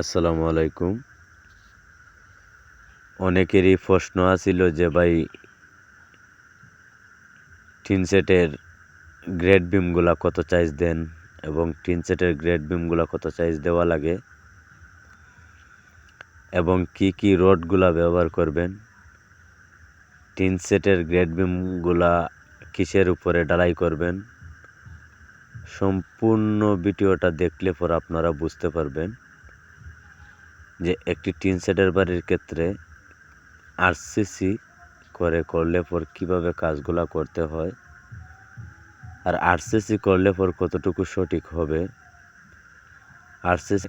আসসালামু আলাইকুম। অনেকেরই প্রশ্ন আছিল যে ভাই সেটের গ্রেড বিমগুলা কত চাইজ দেন এবং সেটের গ্রেড বিমগুলা কত চাইজ দেওয়া লাগে এবং কি কি রডগুলা ব্যবহার করবেন? সেটের গ্রেড বিমগুলা কিসের উপরে ডালাই করবেন? সম্পূর্ণ ভিডিওটা দেখলে পর আপনারা বুঝতে পারবেন। যে একটি টিন সেটের বাড়ির ক্ষেত্রে আরসিসি করে, করলে পর কীভাবে কাজগুলা করতে হয়? আর আরসিসি করলে পর কতটুকু সঠিক হবে? আরসিসি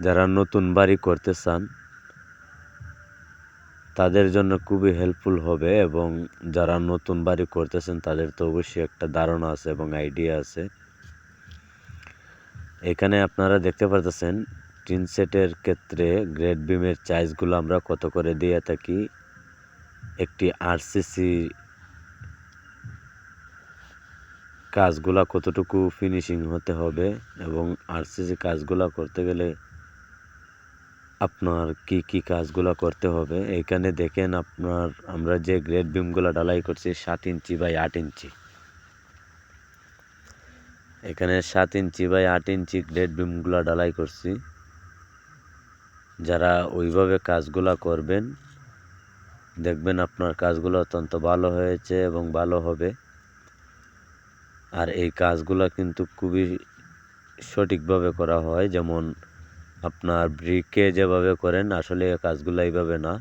যারা নতুন বাড়ি করতে চান, তাদের জন্য খুবই হেল্পফুল হবে এবং যারা নতুন বাড়ি করতেছেন তাদের তো অবশ্যই একটা ধারণা আছে এবং আইডিয়া আছে। এখানে আপনারা দেখতে পারতেছেন টিন সেটের ক্ষেত্রে গ্রেড বিমের চাইজগুলো আমরা কত করে দিয়ে থাকি। একটি আরসিসি কাজগুলা কতটুকু ফিনিশিং হতে হবে এবং আরসিসি কাজগুলা করতে গেলে আপনার কি কি কাজগুলা করতে হবে। এখানে দেখেন আপনার, আমরা যে গ্রেড বিমগুলো ডালাই করছি সাত ইঞ্চি বাই আট ইঞ্চি। এখানে সাত ইঞ্চি বাই আট ইঞ্চি গ্রেড বিমগুলো ডালাই করছি। যারা ওইভাবে কাজগুলা করবেন, দেখবেন আপনার কাজগুলো অত্যন্ত ভালো হয়েছে এবং ভালো হবে। আর এই কাজগুলো কিন্তু খুবই সঠিকভাবে করা হয়। যেমন আপনার ব্রিকে যেভাবে করেন, আসলে কাজগুলো এইভাবে না।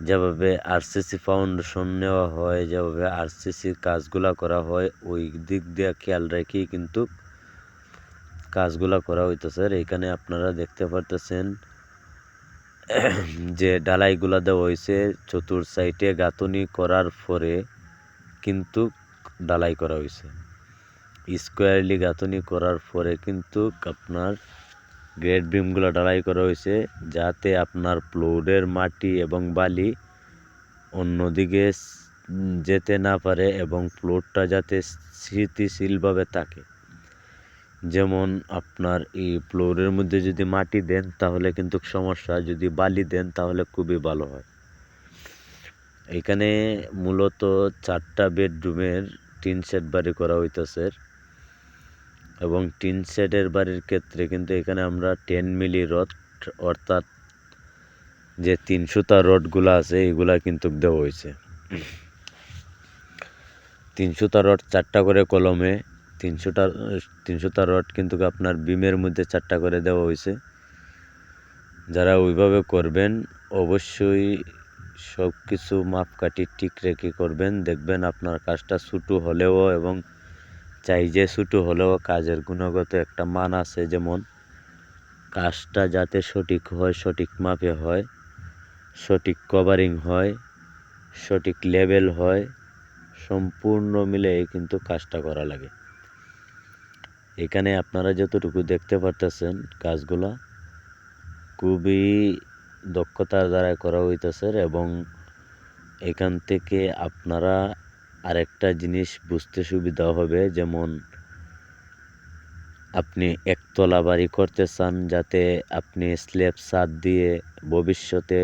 যেভাবে আরসিসি ফাউন্ডেশন নেওয়া হয়, যেভাবে আরসিসি কাজগুলা করা হয়, ওই দিক দিয়ে খেয়াল রেখেই কিন্তু কাজগুলা করা হইতেছে। এখানে আপনারা দেখতে পারতেছেন যে ডালাইগুলা দেওয়া হয়েছে চতুর সাইডে গাঁথনি করার পরে কিন্তু ডালাই করা হয়েছে স্কোয়ারলি গাঁথনি করার পরে কিন্তু আপনার গ্রেড বিমগুলো ঢালাই করা হয়েছে যাতে আপনার ফ্লোরের মাটি এবং বালি অন্যদিকে যেতে না পারে এবং ফ্লোরটা যাতে স্থিতিশীলভাবে থাকে। যেমন আপনার এই ফ্লোরের মধ্যে যদি মাটি দেন তাহলে কিন্তু সমস্যা, যদি বালি দেন তাহলে খুবই ভালো হয়। এখানে মূলত চারটা বেডরুমের টিন সেট বাড়ি করা হইতেছে। এবং টিন সেটের বাড়ির ক্ষেত্রে কিন্তু এখানে আমরা টেন মিলি রড অর্থাৎ যে তিন সুতা রডগুলো আছে, এগুলা কিন্তু দেওয়া হয়েছে। তিন সুতা রড চারটা করে কলমে তিনশোটা তিনশোটা রড কিন্তু আপনার বিমের মধ্যে চারটা করে দেওয়া হয়েছে। যারা ওইভাবে করবেন, অবশ্যই সব কিছু মাপকাঠি ঠিক রেখে করবেন। দেখবেন আপনার কাজটা ছোটো হলেও এবং চাই যে ছোটো হলেও কাজের গুণগত একটা মান আছে, যেমন কাজটা যাতে সঠিক হয়, সঠিক মাপে হয়, সঠিক কভারিং হয়, সঠিক লেভেল হয়, সম্পূর্ণ মিলে কিন্তু কাজটা করা লাগে। এখানে আপনারা যতটুকু দেখতে পারতেছেন, কাজগুলা খুবই দক্ষতার দ্বারা করা হইতেছে এবং এখান থেকে আপনারা আরেকটা জিনিস বুঝতে সুবিধা হবে, যেমন আপনি একতলা বাড়ি করতে চান যাতে আপনি স্ল্যাব সাদ দিয়ে ভবিষ্যতে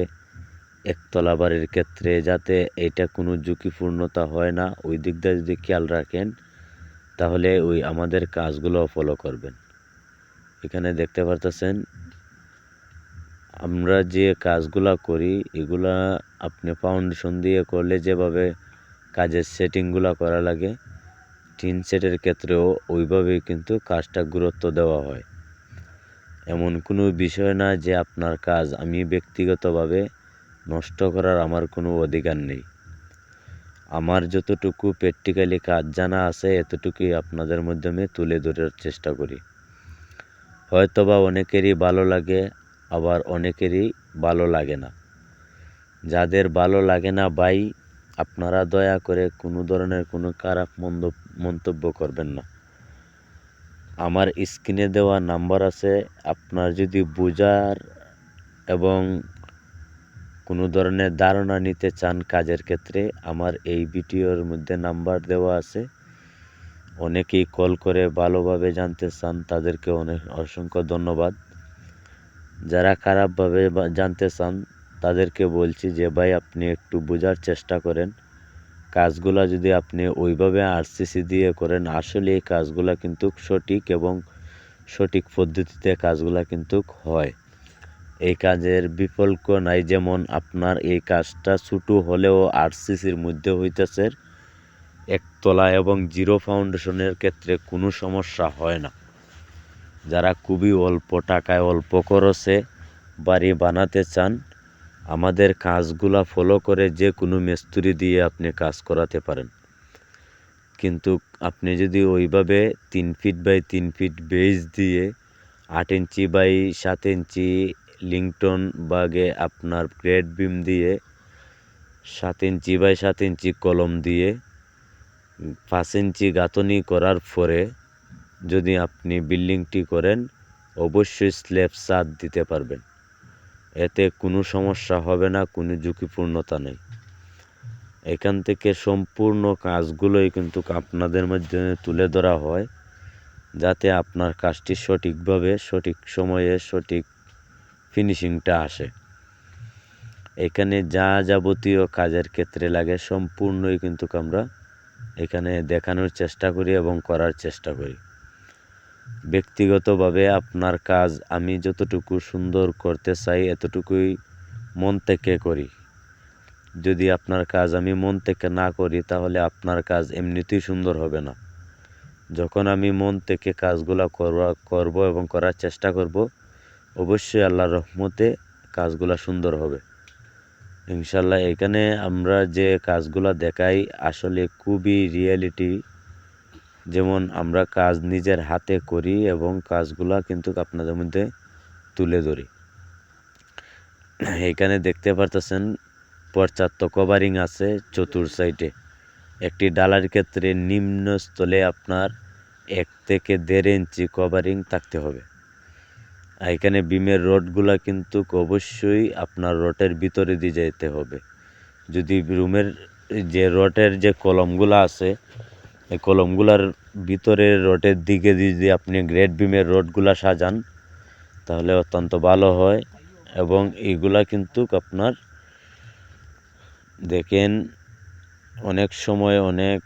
একতলা বাড়ির ক্ষেত্রে যাতে এটা কোনো ঝুঁকিপূর্ণতা হয় না। ওই দিকটা যদি খেয়াল রাখেন, তাহলে ওই আমাদের কাজগুলো ফলো করবেন। এখানে দেখতে পারতেছেন, আমরা যে কাজগুলা করি, এগুলা আপনি ফাউন্ডেশন দিয়ে করলে যেভাবে কাজের সেটিংগুলো করা লাগে। টিন সেটের ক্ষেত্রেও ওইভাবেই কিন্তু কাজটা গুরুত্ব দেওয়া হয়। এমন কোনো বিষয় না যে আপনার কাজ আমি ব্যক্তিগতভাবে নষ্ট করার আমার কোনো অধিকার নেই। আমার যতটুকু প্র্যাকটিক্যালি কাজ জানা আছে, এতটুকুই আপনাদের মাধ্যমে তুলে ধরার চেষ্টা করি। হয়তোবা অনেকেরই ভালো লাগে, আবার অনেকেরই ভালো লাগে না। যাদের ভালো লাগে না ভাই আপনারা দয়া করে কোনো ধরনের কোনো খারাপ মন্দ, মন্তব্য করবেন না। আমার স্ক্রিনে দেওয়া নাম্বার আছে, আপনার যদি বোঝার এবং কোনো ধরনের ধারণা নিতে চান কাজের ক্ষেত্রে, আমার এই ভিডিওর মধ্যে নাম্বার দেওয়া আছে। অনেকেই কল করে ভালোভাবে জানতে চান, তাদেরকে অনেক, অসংখ্য ধন্যবাদ। যারা খারাপভাবে জানতে চান তাদেরকে বলছি যে, ভাই, আপনি একটু বোঝার চেষ্টা করেন। কাজগুলা যদি আপনি ওইভাবে আরসিসি দিয়ে করেন আসলে এই কাজগুলা কিন্তু সঠিক এবং সঠিক পদ্ধতিতে কাজগুলা কিন্তু হয়। এই কাজের বিকল্প নাই। যেমন আপনার এই কাজটা ছোটো হলেও আরসিসির মধ্যে হইতেছে একতলা এবং জিরো ফাউন্ডেশনের ক্ষেত্রে কোনো সমস্যা হয় না। যারা খুবই অল্প টাকায় অল্প খরচে বাড়ি বানাতে চান আমাদের কাজগুলা ফলো করে যে কোনো মিস্ত্রি দিয়ে আপনি কাজ করাতে পারেন। কিন্তু আপনি যদি ওইভাবে তিন ফিট বাই তিন ফিট বেজ দিয়ে আট ইঞ্চি বাই সাত ইঞ্চি লিংটন বাগে আপনার গ্রেড বিম দিয়ে সাত ইঞ্চি বাই সাত ইঞ্চি কলম দিয়ে পাঁচ ইঞ্চি গাঁথনি করার পরে যদি আপনি বিল্ডিংটি করেন, অবশ্যই স্ল্যাব ছাদ দিতে পারবেন। এতে কোনো সমস্যা হবে না, কোনো ঝুঁকিপূর্ণতা নেই। এখান থেকে সম্পূর্ণ কাজগুলোই কিন্তু আপনাদের মাধ্যমে তুলে ধরা হয়, যাতে আপনার কাজটি সঠিকভাবে, সঠিক সময়ে সঠিক ফিনিশিংটা আসে। এখানে যা যাবতীয় কাজের ক্ষেত্রে লাগে সম্পূর্ণই কিন্তু আমরা এখানে দেখানোর চেষ্টা করি এবং করার চেষ্টা করি। ব্যক্তিগতভাবে আপনার কাজ আমি যতটুকু সুন্দর করতে চাই, এতটুকুই মন থেকে করি। যদি আপনার কাজ আমি মন থেকে না করি, তাহলে আপনার কাজ এমনিতেই সুন্দর হবে না। যখন আমি মন থেকে কাজগুলো করবা, করব এবং করার চেষ্টা করব, অবশ্যই আল্লাহর রহমতে কাজগুলো সুন্দর হবে। ইনশাল্লাহ এখানে আমরা যে কাজগুলো দেখাই, আসলে খুবই রিয়েলিটি যেমন আমরা কাজ নিজের হাতে করি এবং কাজগুলা কিন্তু আপনাদের মধ্যে তুলে ধরি। এখানে দেখতে পারতেছেন পর্যাপ্ত কভারিং আছে চতুর সাইডে। একটি ডালার ক্ষেত্রে নিম্ন স্থলে আপনার এক থেকে দেড় ইঞ্চি কভারিং থাকতে হবে। এখানে বিমের রডগুলা কিন্তু অবশ্যই আপনার রটের ভিতরে দিয়ে যেতে হবে। যদি রুমের যে রটের যে কলমগুলো আছে, এই কলমগুলার ভিতরে রটের দিকে যদি আপনি গ্রেড বিমের রডগুলা সাজান, তাহলে অত্যন্ত ভালো হয়। এবং এইগুলা কিন্তু আপনার, দেখেন, অনেক সময় অনেক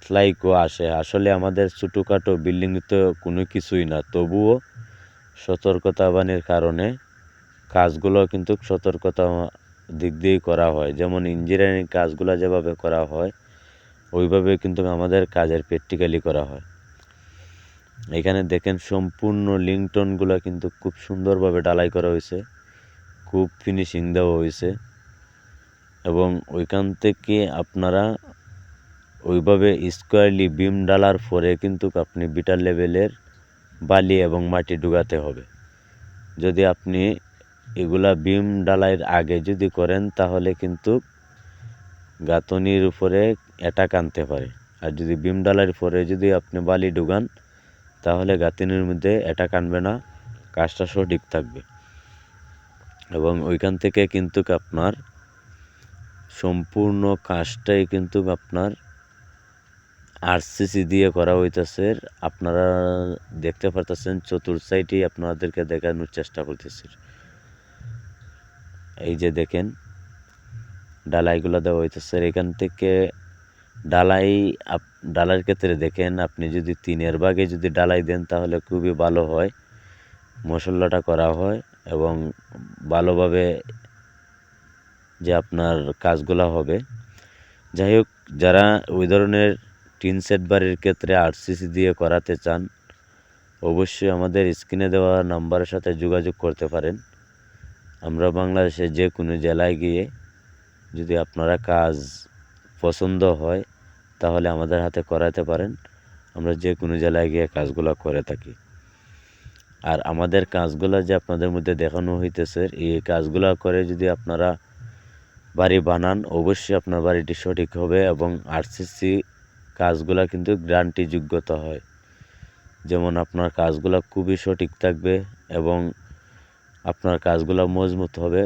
স্লাইকও আসে। আসলে আমাদের ছোটোখাটো বিল্ডিং তো কোনো কিছুই না, তবুও সতর্কতাবানির কারণে কাজগুলো কিন্তু সতর্কতা দিক দিয়েই করা হয়। যেমন ইঞ্জিনিয়ারিং কাজগুলো যেভাবে করা হয় ওইভাবে কিন্তু আমাদের কাজের প্র্যাকটিক্যালি করা হয়। এখানে দেখেন সম্পূর্ণ লিংটনগুলো কিন্তু খুব সুন্দরভাবে ডালাই করা হয়েছে। খুব ফিনিশিং দেওয়া হয়েছে। এবং ওইখান থেকে আপনারা ওইভাবে স্কোয়ারলি বিম ডালার পরে কিন্তু আপনি বিটার লেভেলের বালি এবং মাটি ঢুকাতে হবে। যদি আপনি এগুলা বিম ডালাইয়ের আগে যদি করেন তাহলে কিন্তু গাঁথনির উপরে অ্যাটাক আনতে পারে। আর যদি বিম ডালাইয়ের পরে যদি আপনি বালি ঢুকান, তাহলে গাঁথনির মধ্যে অ্যাটাক আনবে না, কাজটা সঠিক থাকবে। এবং ওইখান থেকে কিন্তু আপনার সম্পূর্ণ কাজটাই কিন্তু আপনার আরসিসি দিয়ে করা হইতেছে। আপনারা দেখতে পারতেছেন, চতুর সাইডেই আপনাদেরকে দেখানোর চেষ্টা করতেছি। এই যে দেখেন, ডালাইগুলো দেওয়া হইতেছে। এখান থেকে ডালাই আপ ডালার ক্ষেত্রে দেখেন, আপনি যদি তিনের ভাগে যদি ডালাই দেন, তাহলে খুবই ভালো হয়। মশলাটা করা হয় এবং ভালোভাবে যে আপনার কাজগুলো হবে। যাই হোক, যারা ওই ধরনের টিন সেট বাড়ির ক্ষেত্রে আরসিসি দিয়ে করাতে চান, অবশ্যই আমাদের স্ক্রিনে দেওয়া নাম্বারের সাথে যোগাযোগ করতে পারেন। আমরা বাংলাদেশে যে কোনো জেলায় গিয়ে যদি আপনারা কাজ পছন্দ হয়, তাহলে আমাদের হাতে করাতে পারেন। আমরা যে কোনো জেলায় গিয়ে কাজগুলো করে থাকি। আর আমাদের কাজগুলো যে আপনাদের মধ্যে দেখানো হইতেছে, এই কাজগুলো করে যদি আপনারা বাড়ি বানান, অবশ্যই আপনার বাড়িটি সঠিক হবে এবং আরসিসি কাজগুলো কিন্তু গ্রান্টি যোগ্যতা হয়। যেমন আপনার কাজগুলো খুবই সঠিক থাকবে এবং আপনার কাজগুলো মজবুত হবে।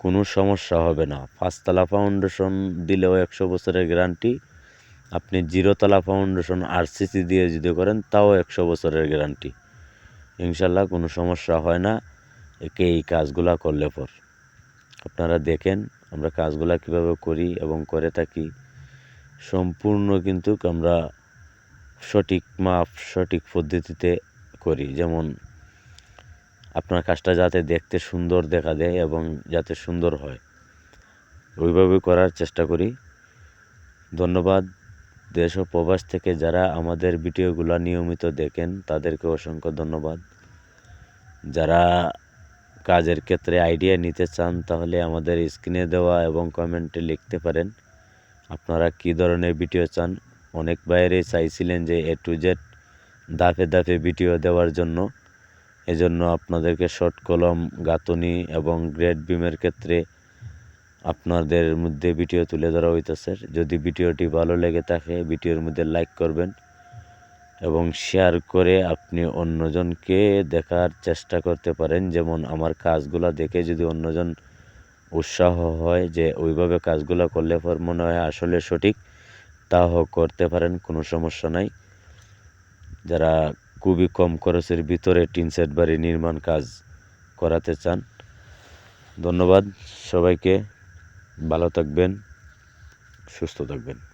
কোনো সমস্যা হবে না। পাঁচতলা ফাউন্ডেশন দিলেও একশো বছরের গ্যারান্টি আপনি জিরোতলা ফাউন্ডেশন আরসিসি দিয়ে যদি করেন, তাও একশো বছরের গ্যারান্টি ইনশাল্লাহ কোনো সমস্যা হয় না। একে এই কাজগুলা করলে পর। আপনারা দেখেন আমরা কাজগুলা কীভাবে করি এবং করে থাকি। সম্পূর্ণ কিন্তু আমরা সঠিক মাপ, সঠিক পদ্ধতিতে করি। যেমন আপনার কাজটা যাতে দেখতে সুন্দর দেখা দেয় এবং যাতে সুন্দর হয়। ওইভাবে করার চেষ্টা করি। ধন্যবাদ। দেশ ও প্রবাস থেকে যারা আমাদের ভিডিওগুলো নিয়মিত দেখেন, তাদেরকে অসংখ্য ধন্যবাদ। যারা কাজের ক্ষেত্রে আইডিয়া নিতে চান, তাহলে আমাদের স্ক্রিনে দেওয়া এবং কমেন্টে লিখতে পারেন, আপনারা কী ধরনের ভিডিও চান? অনেক বাইরেই চাইছিলেন যে এ টু জেড দাফে দাফে ভিডিও দেওয়ার জন্য। এজন্য আপনাদেরকে শর্ট কলম গাঁথনি এবং গ্রেড বিমের ক্ষেত্রে আপনাদের মধ্যে ভিডিও তুলে ধরা হইতেছে। যদি ভিডিওটি ভালো লেগে থাকে ভিডিওর মধ্যে লাইক করবেন এবং শেয়ার করে আপনি অন্যজনকে দেখার চেষ্টা করতে পারেন। যেমন আমার কাজগুলো দেখে যদি অন্যজন উৎসাহ হয় যে ওইভাবে কাজগুলো করলে পর মনে হয় আসলে সঠিক তাও করতে পারেন, কোনো সমস্যা নাই। যারা খুবই কম খরচের ভিতরে টিন সেট বাড়ি নির্মাণ কাজ করাতে চান। ধন্যবাদ সবাইকে। ভালো থাকবেন, সুস্থ থাকবেন।